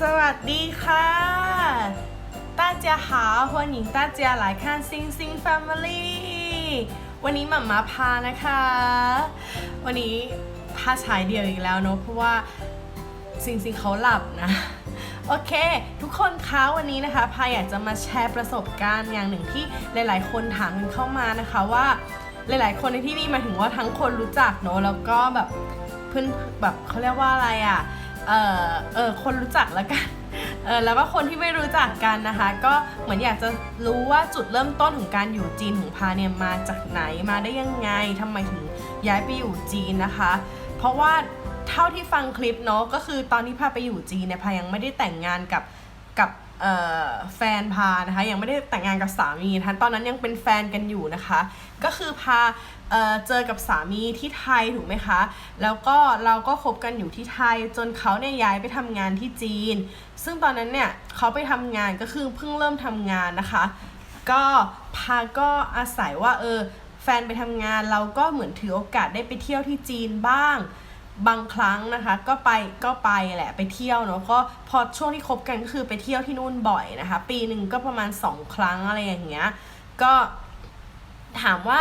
สวัสดีค่ะ大家好欢迎大家来看星星 Family วันนี้หม่ามาพานะคะ วันนี้พาฉายเดียวอีกแล้วเนอะเพราะว่าซิงซิงเขาหลับนะ โอเค ทุกคนคะวันนี้นะคะพาอยากจะมาแชร์ประสบการณ์อย่างหนึ่งที่หลาย ๆ คนถามกันเข้ามานะคะว่า หลาย ๆ คนในที่นี่หมายถึงว่าทั้งคนรู้จักเนอะแล้วก็แบบเพื่อนแบบเขาเรียกว่าอะไรอ่ะ เออเออคนรู้จักแล้วกันเออแล้วก็คนที่ไม่รู้จักกันนะคะ ก็เหมือนอยากจะรู้ว่าจุดเริ่มต้นของการอยู่จีนของพาเนี่ยมาจากไหนมาได้ยังไงทำไมถึงย้ายไปอยู่จีนนะคะ เพราะว่าเท่าที่ฟังคลิปเนาะก็คือตอนที่พาไปอยู่จีนเนี่ยพายังไม่ได้แต่งงานกับ แฟนพานะคะยังไม่ได้แต่งงานกับสามีทันตอนนั้นยังเป็นแฟนกันอยู่นะคะ ก็คือพาเอเจอกับสามีที่ไทยถูกไหมคะ แล้วก็เราก็คบกันอยู่ที่ไทย จนเขาเนี่ยย้ายไปทำงานที่จีน ซึ่งตอนนั้นเนี่ยเขาไปทำงานก็คือเพิ่งเริ่มทำงานนะคะ ก็พาก็อาศัยว่าเออแฟนไปทำงานเราก็เหมือนถือโอกาสได้ไปเที่ยวที่จีนบ้าง บางครั้งนะคะ ก็ไปก็ไปแหละไปเที่ยวเนาะก็พอช่วงที่คบกันก็คือไปเที่ยวที่นู่นบ่อยนะคะ ปีหนึ่งก็ประมาณสองครั้งอะไรอย่างเงี้ยก็ถามว่า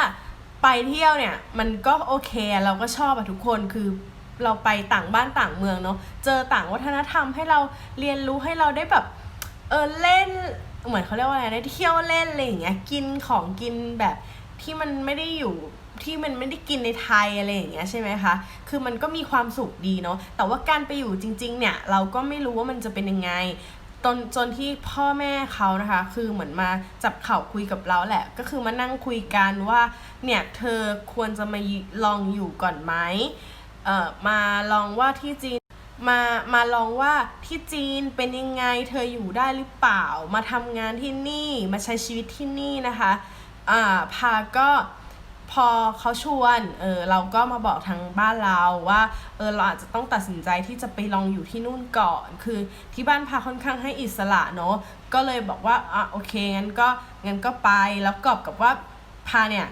ไปเที่ยวเนี่ยมันก็โอเคเราก็ชอบอะทุกคนคือเราไปต่างบ้านต่างเมืองเนาะเจอต่างวัฒนธรรมให้เราเรียนรู้ให้เราได้แบบเออเล่นเหมือนเขาเรียกว่าอะไรได้เที่ยวเล่นอะไรอย่างเงี้ยกินของกินแบบที่มันไม่ได้อยู่ ที่มันไม่ได้กินในไทยอะไรอย่างเงี้ยใช่ไหมคะ คือมันก็มีความสุขดีเนาะ แต่ว่าการไปอยู่จริง ๆ เนี่ย เราก็ไม่รู้ว่ามันจะเป็นยังไงจนจนที่พ่อแม่เขานะคะ คือเหมือนมาจับเข่าคุยกับเราแหละ ก็คือมานั่งคุยกันว่า เนี่ยเธอควรจะมาลองอยู่ก่อนไหมเอ่อมาลองว่าที่จีนมามาลองว่าที่จีนเป็นยังไงเธออยู่ได้หรือเปล่า มาทำงานที่นี่มาใช้ชีวิตที่นี่นะคะอ่าพาก็ พอเขาชวนเออเราก็มาบอกทางบ้านเราว่าเออเราอาจจะต้องตัดสินใจที่จะไปลองอยู่ที่นู่นก่อน คือที่บ้านพาค่อนข้างให้อิสระเนาะก็เลยบอกว่าอะโอเคงั้นก็งั้นก็ไปแล้วกอบกับว่าพาเนี่ย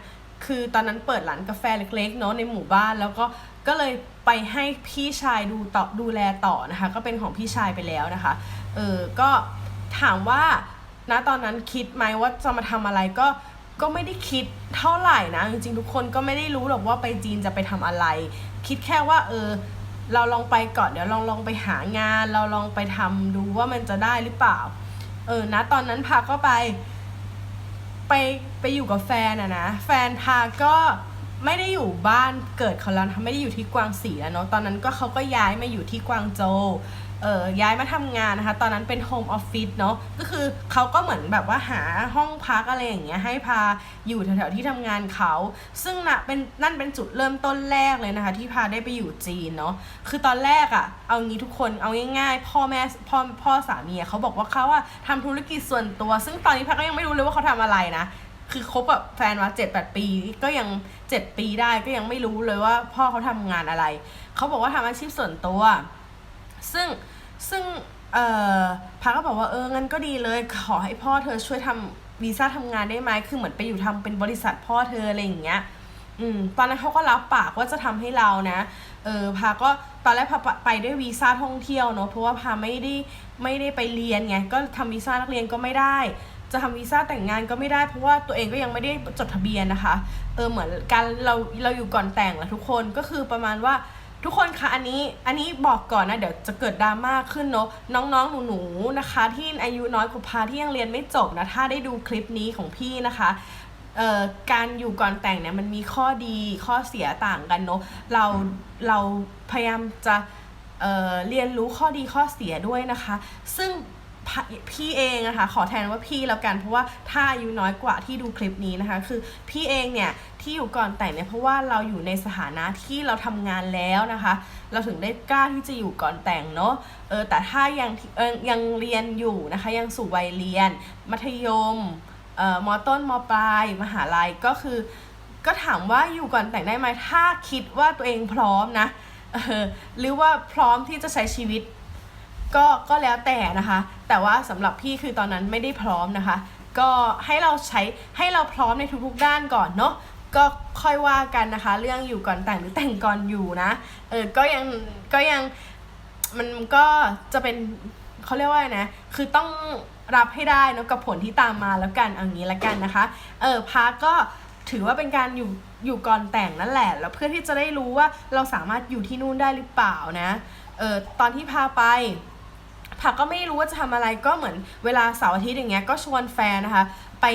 คือตอนนั้นเปิดร้านกาแฟเล็กๆเนาะในหมู่บ้านแล้วก็ก็เลยไปให้พี่ชายดูต่อดูแลต่อนะคะ ก็เป็นของพี่ชายไปแล้วนะคะเออก็ถามว่าณตอนนั้นคิดไหมว่าจะมาทำอะไรก็ ก็ไม่ได้คิดเท่าไหร่นะ จริงๆ ทุกคนก็ไม่ได้รู้หรอกว่าไปจีนจะไปทำอะไร คิดแค่ว่า เออ เราลองไปก่อนเดี๋ยวลองลองไปหางาน เราลองไปทำดูว่ามันจะได้หรือเปล่า เออนะตอนนั้นพาก็ไป ไปไปอยู่กับแฟนอะนะแฟนพาก็ไม่ได้อยู่บ้านเกิดเขาแล้วนะไม่ได้อยู่ที่กวางสีแล้วเนาะตอนนั้นก็เขาก็ย้ายมาอยู่ที่กวางโจว เออย้ายมาทำงานนะคะ ตอนนั้นเป็นโฮมออฟฟิศเนาะก็คือเขาก็เหมือนแบบว่าหาห้องพักอะไรอย่างเงี้ยให้พาอยู่แถวๆที่ทำงานเขา ซึ่งน่ะเป็นนั่นเป็นจุดเริ่มต้นแรกเลยนะคะ ที่พาได้ไปอยู่จีนเนาะคือตอนแรกอะ่ะเอางี้ทุกคนเอาง่ายๆ พ่อแม่พ่อพ่อสามีเขาบอกว่าเขาว่าทำธุรกิจส่วนตัว ซึ่งตอนนี้พาก็ยังไม่รู้เลยว่าเขาทำอะไรนะคือคบกับแฟนมาเจ็ดแปดปีก็ยังเจ็ดปีได้ก็ยังไม่รู้เลยว่าพ่อเขาทำงานอะไรเขาบอกว่าทำอาชีพส่วนตัว ซึ่งซึ่งเอ่อพาก็บอกว่าเอองั้นก็ดีเลยขอให้พ่อเธอช่วยทำวีซ่าทำงานได้ไหมคือเหมือนไปอยู่ทำเป็นบริษัทพ่อเธออะไรอย่างเงี้ยอืมตอนนั้นเขาก็รับปากว่าจะทำให้เรานะเออพาก็ตอนแรกพาไปด้วยวีซ่าท่องเที่ยวเนอะเพราะว่าพาไม่ได้ไม่ได้ไปเรียนไงก็ทำวีซ่านักเรียนก็ไม่ได้ จะทำวีซ่าแต่งงานก็ไม่ได้เพราะว่าตัวเองก็ยังไม่ได้จดทะเบียนนะคะเออเหมือนการเราเราอยู่ก่อนแต่งแหละทุกคนก็คือประมาณว่า ทุกคนคะอันนี้อันนี้บอกก่อนนะเดี๋ยวจะเกิดดราม่าขึ้นเนอะน้องๆหนูๆนะคะ ที่อายุน้อยกว่าพาที่ยังเรียนไม่จบนะถ้าได้ดูคลิปนี้ของพี่นะคะการอยู่ก่อนแต่งเนี่ยมันมีข้อดีข้อเสียต่างกันเนาะเราเราพยายามจะเเรียนรู้ข้อดีข้อเสียด้วยนะคะ ซึ่ง พี่เองนะคะขอแทนว่าพี่แล้วกันเพราะว่าถ้าอายุน้อยกว่าที่ดูคลิปนี้นะคะ คือพี่เองเนี่ยที่อยู่ก่อนแต่งเนี่ยเพราะว่าเราอยู่ในสถานะที่เราทำงานแล้วนะคะ เราถึงได้กล้าที่จะอยู่ก่อนแต่งเนาะเออแต่ถ้ายังเออยังเรียนอยู่นะคะ ยังสู่วัยเรียน มัธยมเอ่อมอต้นมอปลายมหาลัยก็คือ ก็ถามว่าอยู่ก่อนแต่งได้ไหมถ้าคิดว่าตัวเองพร้อมนะหรือว่าพร้อมที่จะใช้ชีวิต ก็ก็แล้วแต่นะคะ แต่ว่าสำหรับพี่คือตอนนั้นไม่ได้พร้อมนะคะ ก็ให้เราใช้ให้เราพร้อมในทุกๆด้านก่อนเนาะก็ค่อยว่ากันนะคะ เรื่องอยู่ก่อนแต่งหรือแต่งก่อนอยู่นะเออก็ยังก็ยังมันก็จะเป็นเขาเรียกว่านะ คือต้องรับให้ได้นะกับผลที่ตามมาแล้วกันเอางี้ละกันนะคะ เออพาก็ถือว่าเป็นการอยู่อยู่ก่อนแต่งนั่นแหละ แล้วเพื่อที่จะได้รู้ว่าเราสามารถอยู่ที่นู่นได้หรือเปล่านะ เออตอนที่พาไป ผักก็ไม่รู้ว่าจะทำอะไรก็เหมือนเวลาเสาร์อาทิตย์อย่างเงี้ยก็ชวนแฟนนะคะ ไป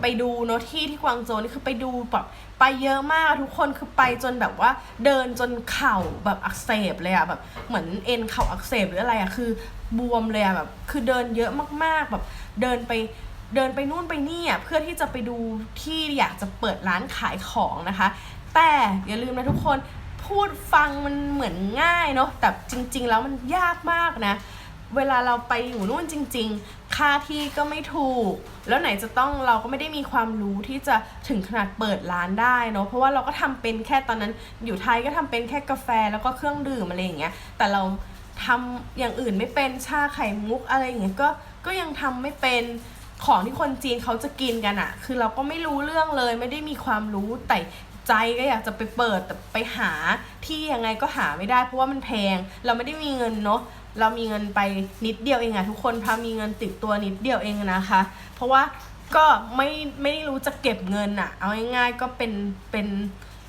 ไปดูโนที่ที่กวางโจนี่คือไปดูแบบไปเยอะมากทุกคนคือไปจนแบบว่าเดินจนเข่าแบบอักเสบเลยอะแบบเหมือนเอ็นเข่าอักเสบหรืออะไรอะคือบวมเลยอะแบบคือเดินเยอะมากๆแบบเดินไปเดินไปนู่นไปนี่อะเพื่อที่จะไปดูที่อยากจะเปิดร้านขายของนะคะ แต่อย่าลืมนะทุกคนพูดฟังมันเหมือนง่ายเนาะแต่จริง ๆ แล้วมันยากมากนะ เวลาเราไปอยู่นู่นจริง ๆ ค่าที่ก็ไม่ถูก แล้วไหนจะต้องเราก็ไม่ได้มีความรู้ที่จะถึงขนาดเปิดร้านได้เนาะ เพราะว่าเราก็ทำเป็นแค่ตอนนั้นอยู่ไทยก็ทำเป็นแค่กาแฟแล้วก็เครื่องดื่มอะไรอย่างเงี้ย แต่เราทำอย่างอื่นไม่เป็นชาไข่มุกอะไรอย่างเงี้ย ก็ ก็ยังทำไม่เป็นของที่คนจีนเขาจะกินกันอะคือเราก็ไม่รู้เรื่องเลย ไม่ได้มีความรู้แต่ใจก็อยากจะไปเปิดแต่ไปหาที่ยังไงก็หาไม่ได้ เพราะว่ามันแพง เราไม่ได้มีเงินเนาะ เรามีเงินไปนิดเดียวเองอะทุกคนพามีเงินติดตัวนิดเดียวเองนะคะ เพราะว่าก็ไม่ไม่ได้รู้จะเก็บเงินอะเอาง่ายๆก็เป็นเป็น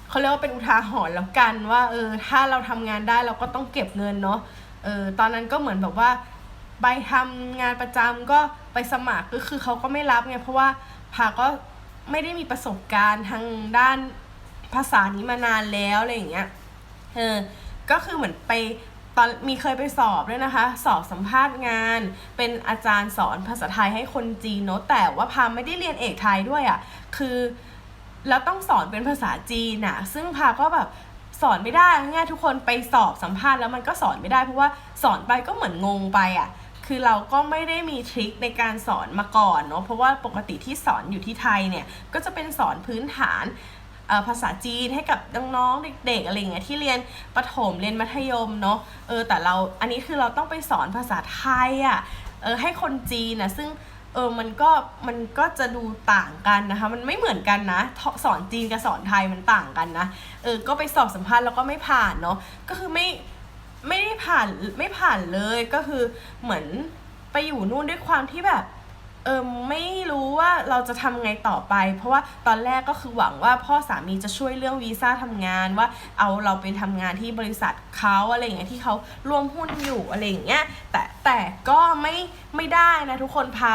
เขาเรียกว่าเป็นอุทาหรณ์แล้วกันว่าเออถ้าเราทำงานได้เราก็ต้องเก็บเงินเนาะเออตอนนั้นก็เหมือนแบบว่าไปทำงานประจำก็ไปสมัครก็คือเขาก็ไม่รับไงเพราะว่าพาก็ไม่ได้มีประสบการณ์ทางด้านภาษานี้มานานแล้วอะไรอย่างเงี้ยเออก็คือเหมือนไป ตอนมีเคยไปสอบด้วยนะคะ สอบสัมภาษณ์งาน เป็นอาจารย์สอนภาษาไทยให้คนจีนเนอะแต่ว่าพาไม่ได้เรียนเอกไทยด้วยอะ่ะคือแล้วต้องสอนเป็นภาษาจีนอะ่ะซึ่งพาก็แบบสอนไม่ได้ง่ายทุกคนไปสอบสัมภาษณ์แล้วมันก็สอนไม่ได้เพราะว่าสอนไปก็เหมือนงงไปอะคือเราก็ไม่ได้มีทริคในการสอนมาก่อนเนาะเพราะว่าปกติที่สอนอยู่ที่ไทยเนี่ยก็จะเป็นสอนพื้นฐาน ภาษาจีนให้กับน้องๆเด็กๆอะไรอย่างเงี้ยที่เรียนประถมเรียนมัธยมเนาะเออแต่เราอันนี้คือเราต้องไปสอนภาษาไทยอะ่ะเออให้คนจีนนะซึ่งเออมันก็มันก็จะดูต่างกันนะคะ มันไม่เหมือนกันนะ สอนจีนกับสอนไทยมันต่างกันนะ เออ ก็ไปสอบสัมภาษณ์แล้วก็ไม่ผ่านเนาะ ก็คือไม่ไม่ได้ผ่านไม่ผ่านเลย ก็คือเหมือนไปอยู่นู่นด้วยความที่แบบ เออไม่รู้ว่าเราจะทำไงต่อไป เพราะว่าตอนแรกก็คือหวังว่าพ่อสามีจะช่วยเรื่องวีซ่าทำงานว่าเอาเราไปทำงานที่บริษัทเขาอะไรอย่างเงี้ยที่เขาร่วมหุ้นอยู่อะไรอย่างเงี้ยแต่แต่ก็ไม่ไม่ได้นะทุกคนพา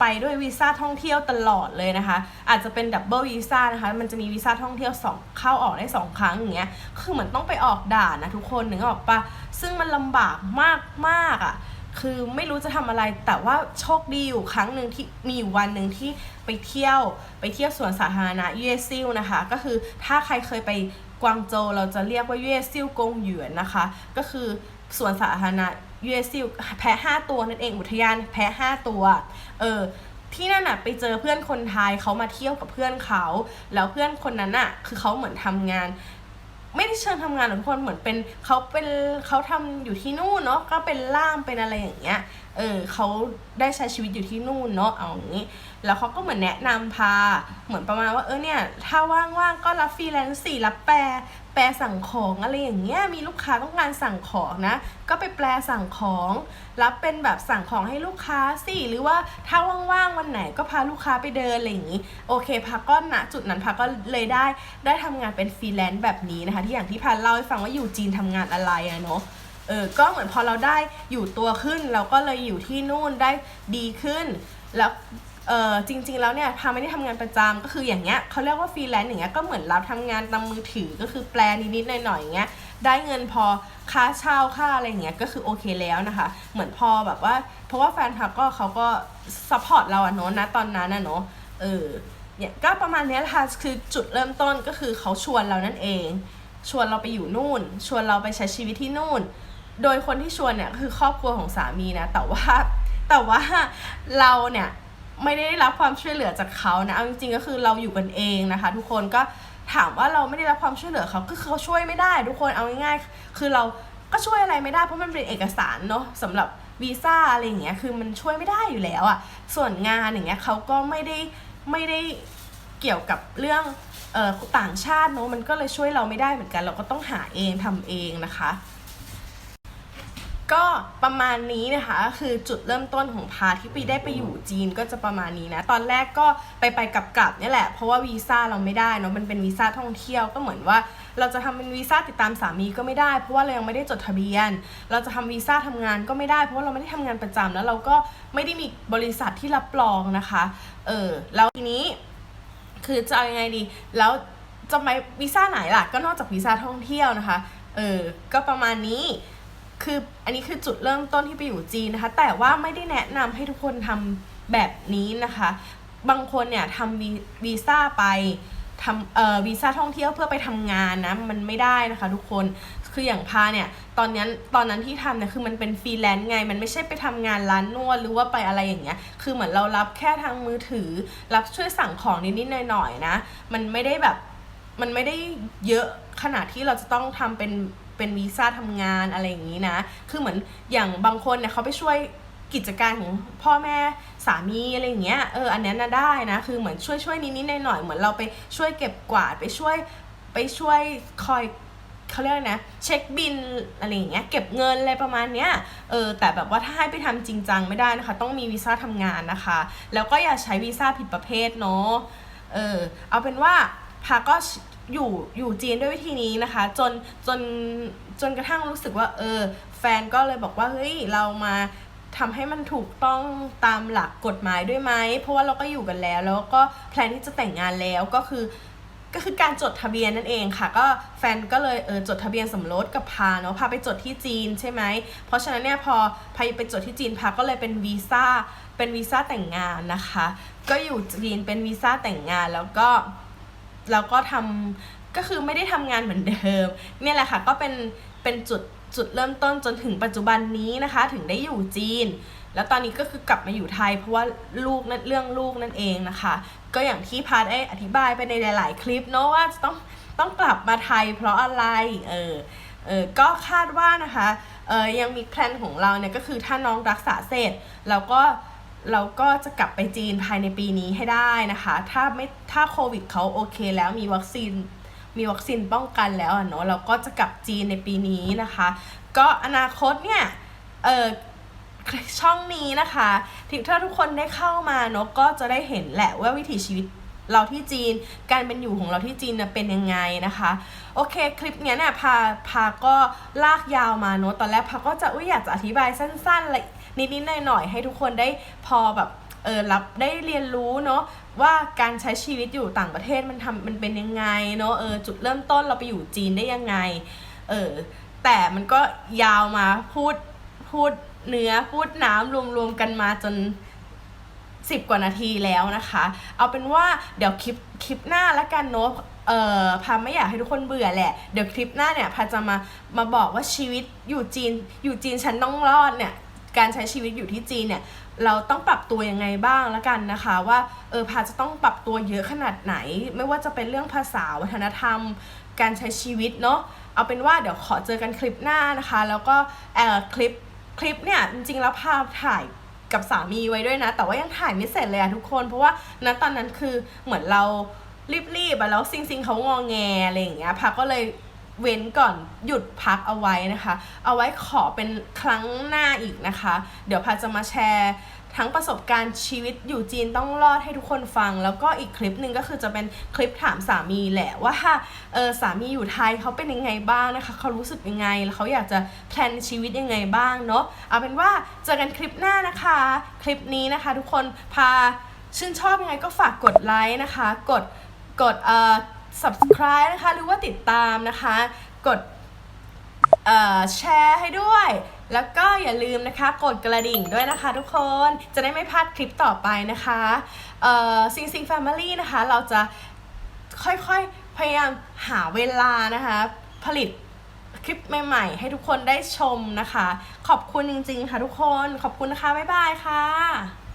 ไปด้วยวีซ่าท่องเที่ยวตลอดเลยนะคะ อาจจะเป็นดับเบิลวีซ่านะคะ มันจะมีวีซ่าท่องเที่ยวสองเข้าออกได้สองครั้งอย่างเงี้ย คือเหมือนต้องไปออกด่านนะทุกคนนึกออกปะซึ่งมันลำบากมากมากอะ คือไม่รู้จะทำอะไรแต่ว่าโชคดีอยู่ครั้งหนึ่งที่มีอยู่วันหนึ่งที่ไปเที่ยวไปเที่ยวสวนสาธารณะเย่ซิลนะคะ ก็คือถ้าใครเคยไปกวางโจวเราจะเรียกว่าเย่ซิลกงหยวนนะคะ ก็คือสวนสาธารณะเย่ซิลแพะห้าตัวนั่นเองอุทยานแพะห้าตัวเออที่นั่นน่ะไปเจอเพื่อนคนไทยเขามาเที่ยวกับเพื่อนเขา แล้วเพื่อนคนนั้นน่ะคือเขาเหมือนทำงาน ไม่ได้เชิญทำงานหรอกทุกคนเหมือนเป็นเขาเป็นเขาทำอยู่ที่นู่นเนาะก็เป็นล่ามเป็นอะไรอย่างเงี้ยเออเขาได้ใช้ชีวิตอยู่ที่นู่นเนาะเอาอย่างนี้ แล้วเขาก็เหมือนแนะนำพา เหมือนประมาณว่าเออเนี่ยถ้าว่างๆก็รับฟรีแลนซ์สี่รับแปลแปลสั่งของอะไรอย่างเงี้ยมีลูกค้าต้องการสั่งของนะ ก็ไปแปลสั่งของรับเป็นแบบสั่งของให้ลูกค้าสิหรือว่าถ้าว่างๆวันไหนก็พาลูกค้าไปเดินอะไรอย่างนี้โอเคพักก็ณจุดนั้นพักก็เลยได้ได้ทำงานเป็นฟรีแลนซ์แบบนี้นะคะ ที่อย่างที่พันเล่าให้ฟังว่าอยู่จีนทำงานอะไรอะเนาะเออก็เหมือนพอเราได้อยู่ตัวขึ้นเราก็เลยอยู่ที่นู่นได้ดีขึ้น แล้ว เออจริง ๆ แล้วเนี่ยพาไม่ได้ทำงานประจำก็คืออย่างเงี้ยเขาเรียกว่าฟรีแลนซ์อย่างเงี้ยก็เหมือนเราทำงานตามมือถือก็คือแปลนิดๆหน่อยๆอย่างเงี้ยได้เงินพอค่าเช่าค่าอะไรอย่างเงี้ยก็คือโอเคแล้วนะคะ เหมือนพอแบบว่า เพราะว่าแฟนพักก็เขาก็ซัพพอร์ตเราอะเนาะนะตอนนั้นอะเนาะเออเนี่ยก็ประมาณนี้ค่ะคือจุดเริ่มต้นก็คือเขาชวนเรานั่นเอง ชวนเราไปอยู่นู่น ชวนเราไปใช้ชีวิตที่นู่น โดยคนที่ชวนเนี่ยคือครอบครัวของสามีนะแต่ว่าแต่ว่าเราเนี่ย ไม่ได้รับความช่วยเหลือจากเขานะเอาจริงๆก็คือเราอยู่กันเองนะคะ ทุกคนก็ถามว่าเราไม่ได้รับความช่วยเหลือเขาก็คือเขาช่วยไม่ได้ ทุกคนเอาง่ายๆคือเราก็ช่วยอะไรไม่ได้เพราะมันเป็นเอกสารเนาะสำหรับวีซ่าอะไรอย่างเงี้ยคือมันช่วยไม่ได้อยู่แล้วอะ่ะส่วนงานอย่างเงี้ยเขาก็ไม่ได้ไม่ได้เกี่ยวกับเรื่องเอ่อต่างชาติเนาะมันก็เลยช่วยเราไม่ได้เหมือนกัน เราก็ต้องหาเองทำเองนะคะ ก็ประมาณนี้นะคะคือจุดเริ่มต้นของพาที่ไปได้ไปอยู่จีนก็จะประมาณนี้นะ ตอนแรกก็ไปไปกลับกลับนี่แหละ เพราะว่าวีซ่าเราไม่ได้เนาะมันเป็นวีซ่าท่องเที่ยวก็เหมือนว่า เราจะทำเป็นวีซ่าติดตามสามีก็ไม่ได้ เพราะว่าเรายังไม่ได้จดทะเบียน เราจะทำวีซ่าทำงานก็ไม่ได้ เพราะว่าเราไม่ได้ทำงานประจำแล้วเราก็ไม่ได้มีบริษัทที่รับรองนะคะเออแล้วทีนี้คือจะเอายังไงดี แล้วจะไปวีซ่าไหนล่ะก็นอกจากวีซ่าท่องเที่ยวนะคะเออก็ประมาณนี้ คืออันนี้คือจุดเริ่มต้นที่ไปอยู่จีนนะคะ แต่ว่าไม่ได้แนะนำให้ทุกคนทำแบบนี้นะคะ บางคนเนี่ยทำวีซ่าไปทำเอ่อวีซ่าท่องเที่ยวเพื่อไปทำงานนะ มันไม่ได้นะคะทุกคนคืออย่างพาเนี่ยตอนนั้นตอนนั้นที่ทำเนี่ยคือมันเป็นฟรีแลนซ์ไง มันไม่ใช่ไปทำงานร้านนวดหรือว่าไปอะไรอย่างเงี้ย คือเหมือนเรารับแค่ทางมือถือ รับช่วยสั่งของนิดๆหน่อยๆนะ มันไม่ได้แบบมันไม่ได้เยอะขนาดที่เราจะต้องทำเป็น เป็นวีซ่าทำงานอะไรอย่างนี้นะ คือเหมือนอย่างบางคนเนี่ยเขาไปช่วยกิจการของพ่อแม่สามีอะไรอย่างเงี้ย เออ อันนั้นะได้นะ คือเหมือนช่วยช่วยนิดๆหน่อยๆเหมือนเราไปช่วยเก็บกวาดไปช่วยไปช่วยคอยเขาเรียกนะเช็คบินอะไรอย่างเงี้ยเก็บเงินอะไรประมาณเนี้ยเออแต่แบบว่าถ้าให้ไปทำจริงจังไม่ได้นะคะ ต้องมีวีซ่าทำงานนะคะ แล้วก็อย่าใช้วีซ่าผิดประเภทเนาะเออเอาเป็นว่า พาก็อยู่อยู่จีนด้วยวิธีนี้นะคะ จนจนจนกระทั่งรู้สึกว่าเออ แฟนก็เลยบอกว่าเฮ้ยเรามาทำให้มันถูกต้องตามหลักกฎหมายด้วยไหม เพราะว่าเราก็อยู่กันแล้ว แล้วก็แพลนที่จะแต่งงานแล้วก็คือ ก็คือการจดทะเบียนนั่นเองค่ะ ก็แฟนก็เลยเออจดทะเบียนสมรสกับพาเนาะพาไปจดที่จีนใช่ไหม เพราะฉะนั้นเนี่ยพอพาไปจดที่จีนพาก็เลยเป็นวีซ่าเป็นวีซ่าแต่งงานนะคะ ก็อยู่จีนเป็นวีซ่าแต่งงานแล้วก็ แล้วก็ทำก็คือไม่ได้ทำงานเหมือนเดิมเนี่ยแหละค่ะก็เป็นเป็นจุดจุดเริ่มต้นจนถึงปัจจุบันนี้นะคะ ถึงได้อยู่จีน แล้วตอนนี้ก็คือกลับมาอยู่ไทย เพราะว่าลูกนั่นเรื่องลูกนั่นเองนะคะ ก็อย่างที่พาได้อธิบายไปในหลาย ๆ คลิปเนาะว่าต้องต้องกลับมาไทยเพราะอะไรเออเออก็คาดว่านะคะเออยังมีแพลนของเราเนี่ยก็คือถ้าน้องรักษาเสร็จเราก็ เราก็จะกลับไปจีนภายในปีนี้ให้ได้นะคะ ถ้าไม่ถ้าโควิดเขาโอเคแล้วมีวัคซีนมีวัคซีนป้องกันแล้วอะเนาะเราก็จะกลับจีนในปีนี้นะคะ ก็อนาคตเนี่ยเออช่องนี้นะคะถ้าทุกคนได้เข้ามาเนาะก็จะได้เห็นแหละว่าวิถีชีวิต เราที่จีน การเป็นอยู่ของเราที่จีนเป็นยังไงนะคะ โอเคคลิปเนี้ยเนี่ยพาพาก็ลากยาวมาเนาะตอนแรกพาก็จะอุ้ยอยากจะอธิบายสั้นๆอะไรนิดๆหน่อยๆให้ทุกคนได้พอแบบเออรับได้เรียนรู้เนาะว่าการใช้ชีวิตอยู่ต่างประเทศมันทำมันเป็นยังไงเนาะเออจุดเริ่มต้นเราไปอยู่จีนได้ยังไงเออแต่มันก็ยาวมาพูดพูดเนื้อพูดน้ำรวมๆกันมาจน สิบกว่านาทีแล้วนะคะ เอาเป็นว่าเดี๋ยวคลิปคลิปหน้าละกันเนอะเอ่อพาไม่อยากให้ทุกคนเบื่อแหละ เดี๋ยวคลิปหน้าเนี่ยพาจะมามาบอกว่าชีวิตอยู่จีนอยู่จีนฉันต้องรอดเนี่ยการใช้ชีวิตอยู่ที่จีนเนี่ยเราต้องปรับตัวยังไงบ้างละกันนะคะ ว่าเออพาจะต้องปรับตัวเยอะขนาดไหน ไม่ว่าจะเป็นเรื่องภาษาวัฒนธรรม การใช้ชีวิตเนาะเอาเป็นว่าเดี๋ยวขอเจอกันคลิปหน้านะคะ แล้วก็เอ่อคลิปคลิปเนี่ยจริงๆแล้วพาถ่าย กับสามีไว้ด้วยนะ แต่ว่ายังถ่ายไม่เสร็จเลยอะทุกคน เพราะว่าณตอนนั้นคือเหมือนเรารีบๆอะแล้วซิงซิงเขางอแงอะไรอย่างเงี้ยพักก็เลย เว้นก่อนหยุดพักเอาไว้นะคะ เอาไว้ขอเป็นครั้งหน้าอีกนะคะ เดี๋ยวพาจะมาแชร์ทั้งประสบการณ์ชีวิตอยู่จีนต้องรอดให้ทุกคนฟัง แล้วก็อีกคลิปหนึ่งก็คือจะเป็นคลิปถามสามีแหละว่าเออสามีอยู่ไทยเขาเป็นยังไงบ้างนะคะเขารู้สึกยังไงแล้วเขาอยากจะแพลนชีวิตยังไงบ้างเนาะเอาเป็นว่าเจอกันคลิปหน้านะคะ คลิปนี้นะคะทุกคนพาชื่นชอบยังไงก็ฝากกดไลค์นะคะ กดกดเอ่อ subscribe นะคะ หรือว่าติดตามนะคะ กดแชร์ให้ด้วย แล้วก็อย่าลืมนะคะ กดกระดิ่งด้วยนะคะทุกคน จะได้ไม่พลาดคลิปต่อไปนะคะซิงซิงแฟมิลี่นะคะ เราจะค่อยๆ พยายามหาเวลานะคะ ผลิตคลิปใหม่ๆ ให้ทุกคนได้ชมนะคะ ขอบคุณจริงๆ ค่ะทุกคน ขอบคุณนะคะ บ๊ายบายค่ะ